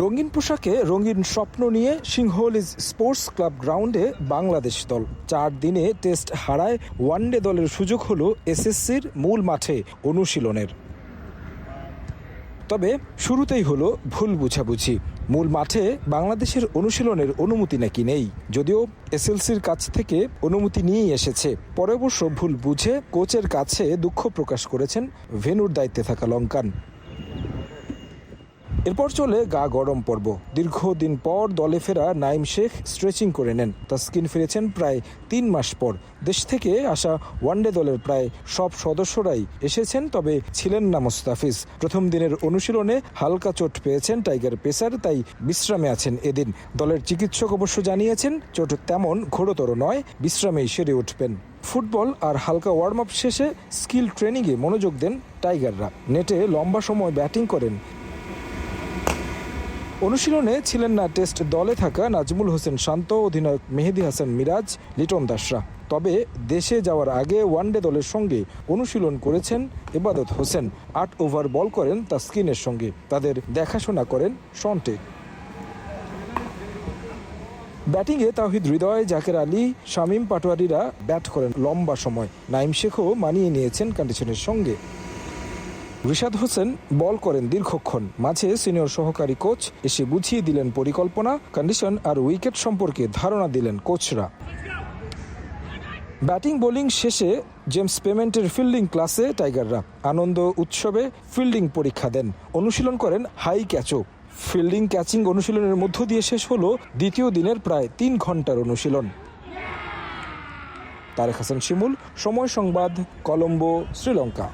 রঙিন পোশাকে রঙিন স্বপ্ন নিয়ে সিংহলিজ স্পোর্টস ক্লাব গ্রাউন্ডে বাংলাদেশ দল। চার দিনে টেস্ট হারায় ওয়ানডে দলের সুযোগ হল এসএসসির মূল মাঠে অনুশীলনের। তবে শুরুতেই হলো ভুল বুঝাবুঝি। মূল মাঠে বাংলাদেশের অনুশীলনের অনুমতি নাকি নেই? যদিও এসএলসির কাছ থেকে অনুমতি নিয়েই এসেছে। পরে অবশ্য ভুল বুঝে কোচের কাছে দুঃখ প্রকাশ করেছেন ভেনুর দায়িত্বে থাকা লঙ্কান। এরপর চলে গা গরম পর্ব। দীর্ঘদিন পর দলে ফেরা নাইম শেখ স্ট্রেচিং করে নেন। তাস্কিন ফিরেছেন প্রায় তিন মাস পর। দেশ থেকে আসা ওয়ানডে দলের প্রায় সব সদস্যরাই এসেছেন, তবে ছিলেন না মোস্তাফিজ। প্রথম দিনের অনুশীলনে হালকা চোট পেয়েছেন টাইগার পেসার, তাই বিশ্রামে আছেন এদিন। দলের চিকিৎসক অবশ্য জানিয়েছেন, চোট তেমন ঘোরতর নয়, বিশ্রামেই সেরে উঠবেন। ফুটবল আর হালকা ওয়ার্ম আপ শেষে স্কিল ট্রেনিংয়ে মনোযোগ দেন টাইগাররা। নেটে লম্বা সময় ব্যাটিং করেন অনুশীলনে ছিলেন না টেস্ট দলে থাকা নাজমুল হোসেন শান্ত, অধিনায়ক মেহেদি হাসান মিরাজ, লিটন দাসরা। তবে দেশে যাওয়ার আগে ওয়ানডে দলের সঙ্গে অনুশীলন করেছেন এবাদত হোসেন। আট ওভার বল করেন তাস্কিনের সঙ্গে। তাদের দেখাশোনা করেন সন্টে ব্যাটিংয়ে তাহিদ হৃদয়, জাকের আলী, শামীম পাটোয়ারিরা ব্যাট করেন লম্বা সময়। নাইম শেখও মানিয়ে নিয়েছেন কন্ডিশনের সঙ্গে। রিশাদ হোসেন বল করেন দীর্ঘক্ষণ। মাঝে সিনিয়র সহকারী কোচ এসে বুঝিয়ে দিলেন পরিকল্পনা, কন্ডিশন আর উইকেট সম্পর্কে ধারণা দিলেন কোচরা। ব্যাটিং বোলিং শেষে জেমস পেমেন্টের ফিল্ডিং ক্লাসে টাইগাররা আনন্দ উৎসবে ফিল্ডিং পরীক্ষা দেন। অনুশীলন করেন হাই ক্যাচও। ফিল্ডিং ক্যাচিং অনুশীলনের মধ্য দিয়ে শেষ হলো দ্বিতীয় দিনের প্রায় তিন ঘণ্টার অনুশীলন। তারেক হাসান শিমুল, সময় সংবাদ, কলম্বো, শ্রীলঙ্কা।